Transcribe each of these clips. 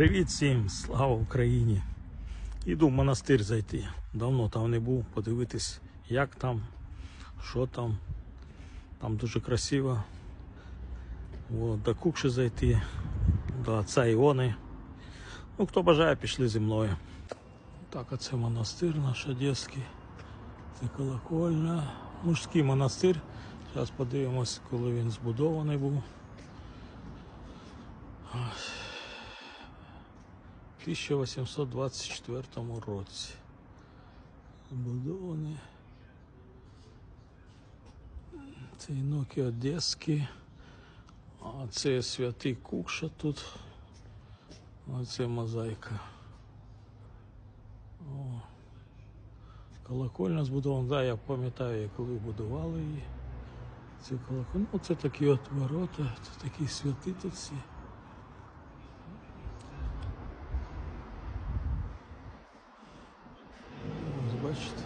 Привіт всім, слава Україні! Іду в монастир зайти. Давно там не був, подивитись, як там, що там. Там дуже красиво. От, до Кукши зайти, до отця Іони. Ну, хто бажає, пішли зі мною. Так, а це монастир наш одеський. Це колокольня. Мужський монастир. Зараз подивимось, коли він збудований був. 1824 році. Збудований. Це іноки Одеські. А це святий Кукша тут. А це мозаїка. О. Колокольня збудована, да, я пам'ятаю, коли будували її. Це колокольня. Ну, це такі от ворота, це такі святи тут всі. Ось бачите.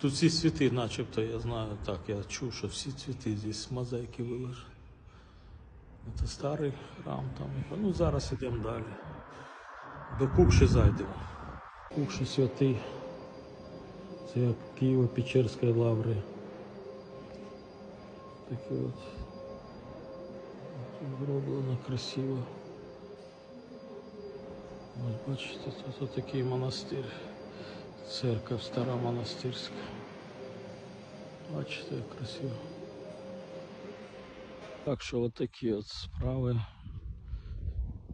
Тут всі цвіти, начебто, я знаю, так, я чув, що всі цвіти здесь мозаїки виложені. Це старий храм там. Ну зараз йдемо далі. До Кукши зайдемо. Кукши святий. Це як Києво-Печерської лаври. Таке от. Зроблено красиво. Ось бачите, тут отакий монастир. Церковь стара монастирська. Бачите, як красиво. Так що от такі от справи.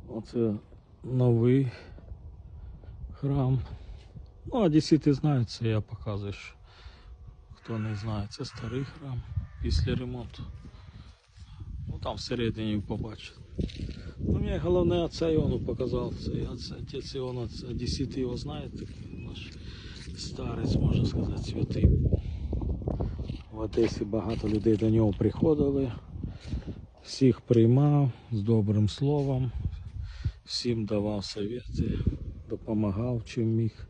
Оце новий храм. Ну, одесити знають це, я показую. що Хто не знає, це старий храм після ремонту. Ну там всередині побачите. Ну, мені головне отця Іону показав. Це отець, Іона, одесити його знають, такий старець, можна сказати, святий. В Одесі багато людей до нього приходили всіх приймав з добрим словом, всім давав совєти, допомагав чим міг.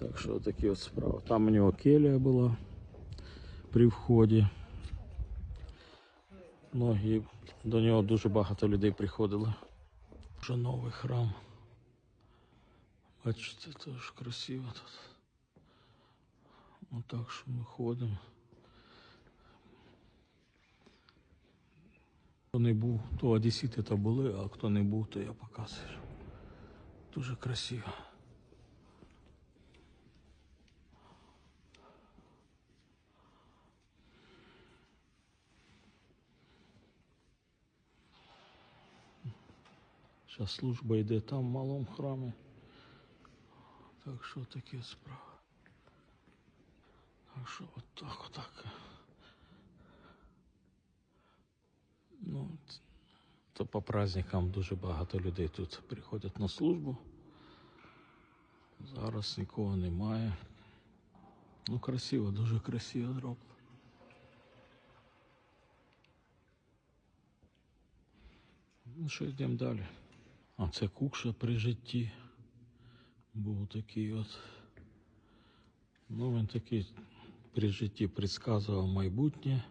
Так що такі от справи. Там у нього келія була при вході. Многі до нього дуже багато людей приходило. Вже новий храм. Бачите, теж красиво тут. Отак що ми ходимо. Хто не був, то одесіти то були, а хто не був, то я показую. Дуже красиво. Зараз служба йде там в малому храмі. Так що такі справи. Що отак, отак. Ну, то по праздникам дуже багато людей тут приходять на службу. Зараз нікого немає. Ну, красиво, дуже красиво зроблено. Ну що, йдемо далі. А це кукша при житті. Був такий от. Ну, він такий при житті предсказував майбутнє.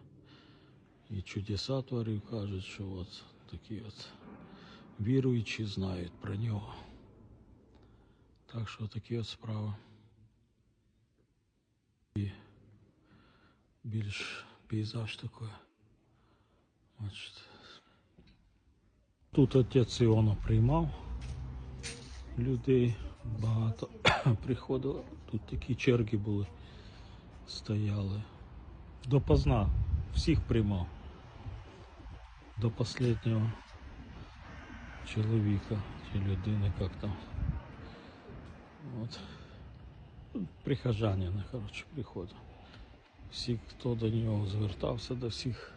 І чудеса творив, кажуть, що от такі от віруючі знають про нього. Так що такі от справи. І більш пейзаж такий. Бачите. Тут отець Іона приймав людей, багато приходило. Тут такі черги були, стояли. Допоздна всіх приймав. До останнього чоловіка чи людини, як там. От. Прихожанин, коротше, приходив. Всі, хто до нього звертався, до всіх,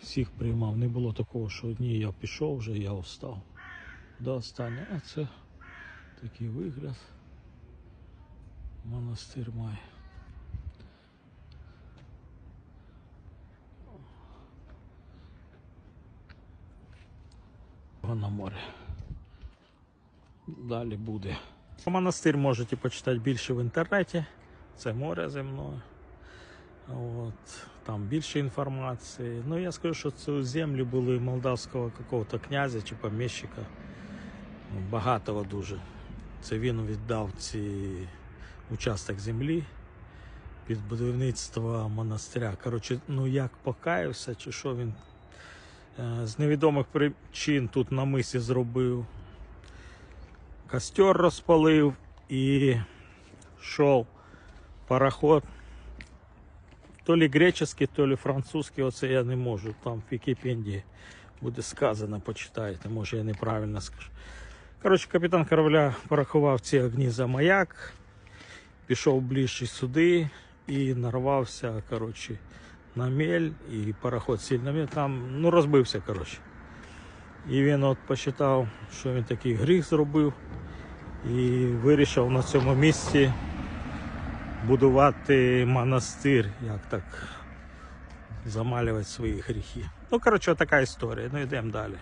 всіх приймав. Не було такого, що ні, я пішов вже, я встав. До останнього. А це такий вигляд. Монастир має. На море. Далі буде. Монастир можете почитати більше в інтернеті. Це море зі мною. От, там більше інформації. Ну, я скажу, що це землі були молдавського какого-то князя чи поміщика. Ну, Багатого дуже. Це він віддав ці участок землі під будівництво монастиря. Коротше, ну як покаявся, чи що він з невідомих причин тут на мисі зробив. Костер розпалив і йшов пароход. То ли греческий, то ли французький, оце я не можу. Там в Вікіпедії буде сказано, почитайте, може я неправильно скажу. Коротше, капітан корабля порахував ці огні за маяк, пішов ближче сюди і нарвався коротше, на мель, і пароход сильно мель, там ну, розбився. коротше. І він от посчитав, що він такий гріх зробив, і вирішив на цьому місці будувати монастир, як так замалювати свої гріхи. Ну, коротше, така історія. Ну йдемо далі.